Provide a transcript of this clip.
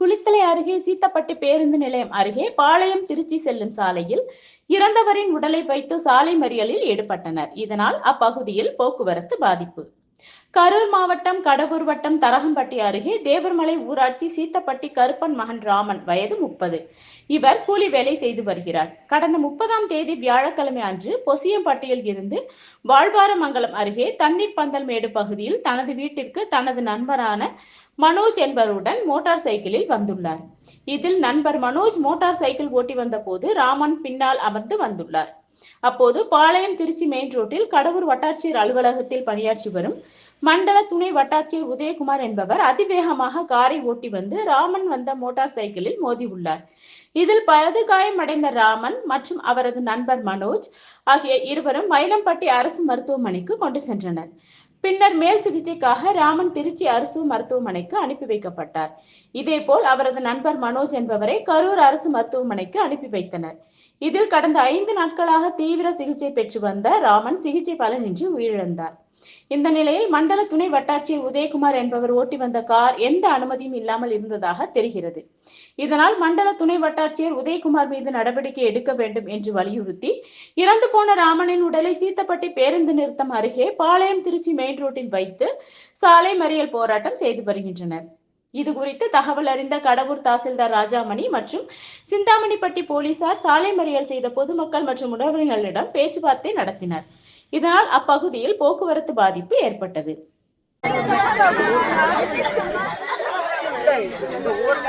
குளித்தலை அருகே சீத்தப்பட்டி பேருந்து நிலையம் அருகே பாளையம் திருச்சி செல்லும் சாலையில் இறந்தவரின் உடலை வைத்து சாலை மறியலில் ஈடுபட்டனர். இதனால் அப்பகுதியில் போக்குவரத்து பாதிப்பு. கரூர் மாவட்டம் கடவுர் வட்டம் தரகம்பட்டி அருகே தேவர்மலை ஊராட்சி சீத்தப்பட்டி கருப்பன் மகன் ராமன் வயது முப்பது. இவர் கூலி வேலை செய்து வருகிறார். கடந்த முப்பதாம் தேதி வியாழக்கிழமை அன்று பொசியம்பட்டியில் இருந்து வாழ்வாரமங்கலம் அருகே தண்ணீர் பந்தல் மேடு பகுதியில் தனது வீட்டிற்கு தனது நண்பரான மனோஜ் என்பவருடன் மோட்டார் சைக்கிளில் வந்துள்ளார். இதில் நண்பர் மனோஜ் மோட்டார் சைக்கிள் ஓட்டி வந்தபோது ராமன் பின்னால் அமர்ந்து வந்துள்ளார். அப்போது பாளையம் திருச்சி மெயின் ரோட்டில் கடவுர் வட்டாட்சியர் அலுவலகத்தில் பணியாற்றி வரும் மண்டல துணை வட்டாட்சியர் உதயகுமார் என்பவர் அதிவேகமாக காரை ஓட்டி வந்து ராமன் வந்த மோட்டார் சைக்கிளில் மோதியுள்ளார் இதில் படுகாயமடைந்த ராமன் மற்றும் அவரது நண்பர் மனோஜ் ஆகிய இருவரும் மயிலம்பட்டி அரசு மருத்துவமனைக்கு கொண்டு சென்றனர். பின்னர் மேல் சிகிச்சைக்காக ராமன் திருச்சி அரசு மருத்துவமனைக்கு அனுப்பி வைக்கப்பட்டார். இதேபோல் அவரது நண்பர் மனோஜ் என்பவரை கரூர் அரசு மருத்துவமனைக்கு அனுப்பி வைத்தனர். இதில் கடந்த ஐந்து நாட்களாக தீவிர சிகிச்சை பெற்று வந்த ராமன் சிகிச்சை பலனின்றி உயிரிழந்தார். இந்த நிலையில் மண்டல துணை வட்டாட்சியர் உதயகுமார் என்பவர் ஓட்டி வந்த கார் எந்த அனுமதியும் இல்லாமல் இருந்ததாக தெரிகிறது. இதனால் மண்டல துணை வட்டாட்சியர் உதயகுமார் மீது நடவடிக்கை எடுக்க வேண்டும் என்று வலியுறுத்தி இறந்து போன ராமனின் உடலை சீத்தப்பட்டி பேருந்து நிறுத்தம் அருகே பாளையம் திருச்சி மெயின் ரோட்டில் வைத்து சாலை மறியல் போராட்டம் செய்து வருகின்றனர். இது குறித்து தகவல் அறிந்த கடவூர் தாசில்தார் ராஜாமணி மற்றும் சிந்தாமணிப்பட்டி போலீசார் சாலை மறியல் செய்த பொதுமக்கள் மற்றும் உறவினர்களிடம் பேச்சுவார்த்தை நடத்தினர். இதனால் அப்பகுதியில் போக்குவரத்து பாதிப்பு ஏற்பட்டது. இந்த ஊர்ல